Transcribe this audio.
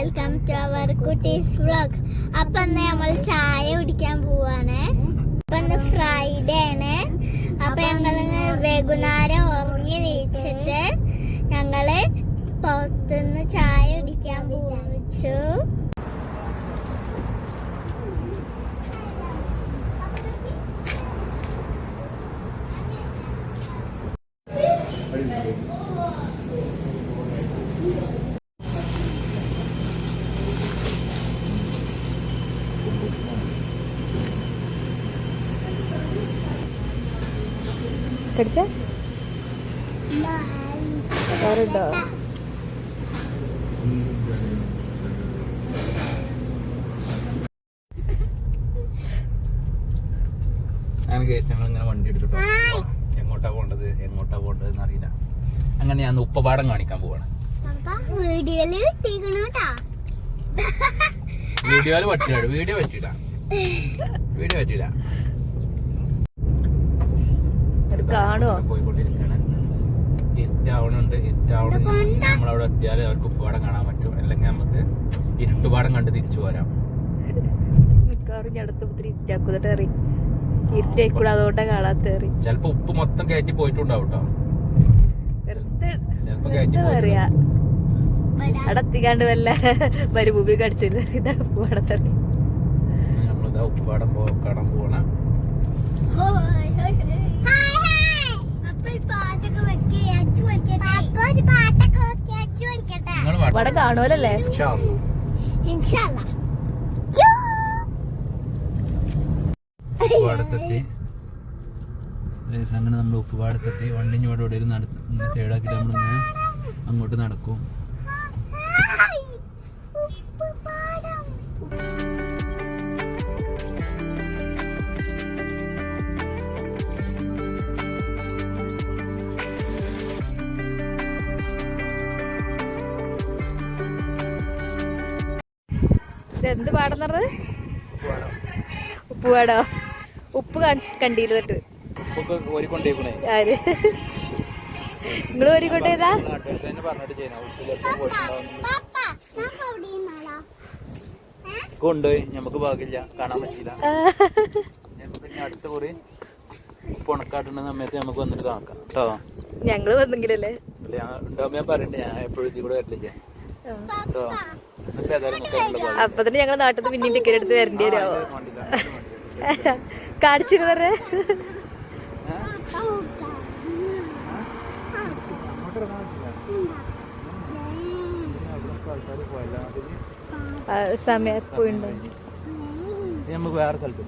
Welcome to our കുട്ടീസ് vlog അപ്പൊ ഇന്ന് നമ്മൾ ചായ കുടിക്കാൻ പോവാണ്. അപ്പൊ ഇന്ന് ഫ്രൈഡേ ആണ്. അപ്പൊ ഞങ്ങൾ വൈകുന്നേരം ഉറങ്ങി നീച്ചിട്ട് ഞങ്ങൾ പുറത്തുനിന്ന് ചായ കുടിക്കാൻ പോവിച്ചു കടിച്ച? വേറുണ്ടോ അങ്ങനെ കേസ് ഞങ്ങൾ ഇങ്ങനെ വണ്ടി എടുത്തിട്ടോ എങ്ങോട്ടാ പോകേണ്ടത് എങ്ങോട്ടാ പോകേണ്ടത് എന്നറിയില്ല അങ്ങനെ ഞാൻ ഉപ്പപാടം കാണിക്കാൻ പോവാണ്. വീഡിയോയിൽ പറ്റില്ല വീഡിയോ പറ്റില്ല. വീഡിയോ പറ്റില്ല. കാണുമോ ഇരുട്ടാവണുണ്ട് ഇരുട്ടാവണുണ്ട് നമ്മളവിടെ എത്തിയാൽ അവർക്ക് ഉപ്പപാടം കാണാൻ പറ്റും. അല്ലെങ്കിൽ നമുക്ക് ഇരുട്ടുപാടം കണ്ട് തിരിച്ചു പോരാം. മിക്കവാറും ഞടത്ത് ഒത്തിരി ഇരുട്ടാക്കുന്നിട്ട് എറി. ഇരുട്ടേക്കൂടെ അതുകൊണ്ടാ കാണാത്ത എറി. ചിലപ്പോ ഉപ്പ് മൊത്തം കയറ്റി പോയിട്ടുണ്ടാവും കേട്ടോ വെറുതെ ചിലപ്പോ കയറ്റി എന്താ പറയാ പോയിട്ടുണ്ടാവും. അവിടെ എത്തിക്കാണ്ട് വല്ല മരുഭൂമി കടിച്ചില്ല ഇതാണ് പൂവാടത്തറി നമ്മളിതാ ഉപ്പുപാടം പോകണം പോണ ഇവിടെ കാണുമല്ലേ ഉപ്പുപാടത്തെത്തി. അങ്ങനെ നമ്മൾ ഉപ്പുപാടത്തെത്തി. വണ്ടി ഇങ്ങോട്ട് ഇവിടെ നട സൈഡാക്കിയിട്ട് നമ്മളിങ്ങനെ അങ്ങോട്ട് നടക്കും. ഇതെന്ത് പാടെന്ന് പറഞ്ഞത്? ഉപ്പ് കാണിച്ച് കണ്ടിരുന്നിട്ട് ഉപ്പൊക്കെ ഓരിക്കൊണ്ടേക്കണേ ആര്? നിങ്ങൾ ഉപ്പ് പോയിട്ടുണ്ടാവും കൊണ്ടുപോയി. നമുക്ക് ഭാഗ്യമില്ല. കാണാൻ പറ്റില്ല നമുക്ക് ഇനി അടുത്ത കുറി ഉപ്പ് സമയത്ത് നമുക്ക് വന്നിട്ട് കാണാം കേട്ടോ? ഞങ്ങൾ വന്നെങ്കിലല്ലേ? ഞാൻ ഉണ്ടാവുമ്പോ ഞാൻ പറയണ്ടേ. ഞാൻ എപ്പോഴും ഇതിൽ കൂടെ വരില്ലേ കേട്ടോ? അപ്പൊ തന്നെ ഞങ്ങളെ നാട്ടിൽ നിന്ന് പിന്നെയും ടിക്കറ്റ് എടുത്ത് വരേണ്ടി വരുമോ. കാണിച്ചിരുന്നേ സമയത്ത് പോയിണ്ടോ? ഇനി നമുക്ക് വേറെ സ്ഥലത്ത്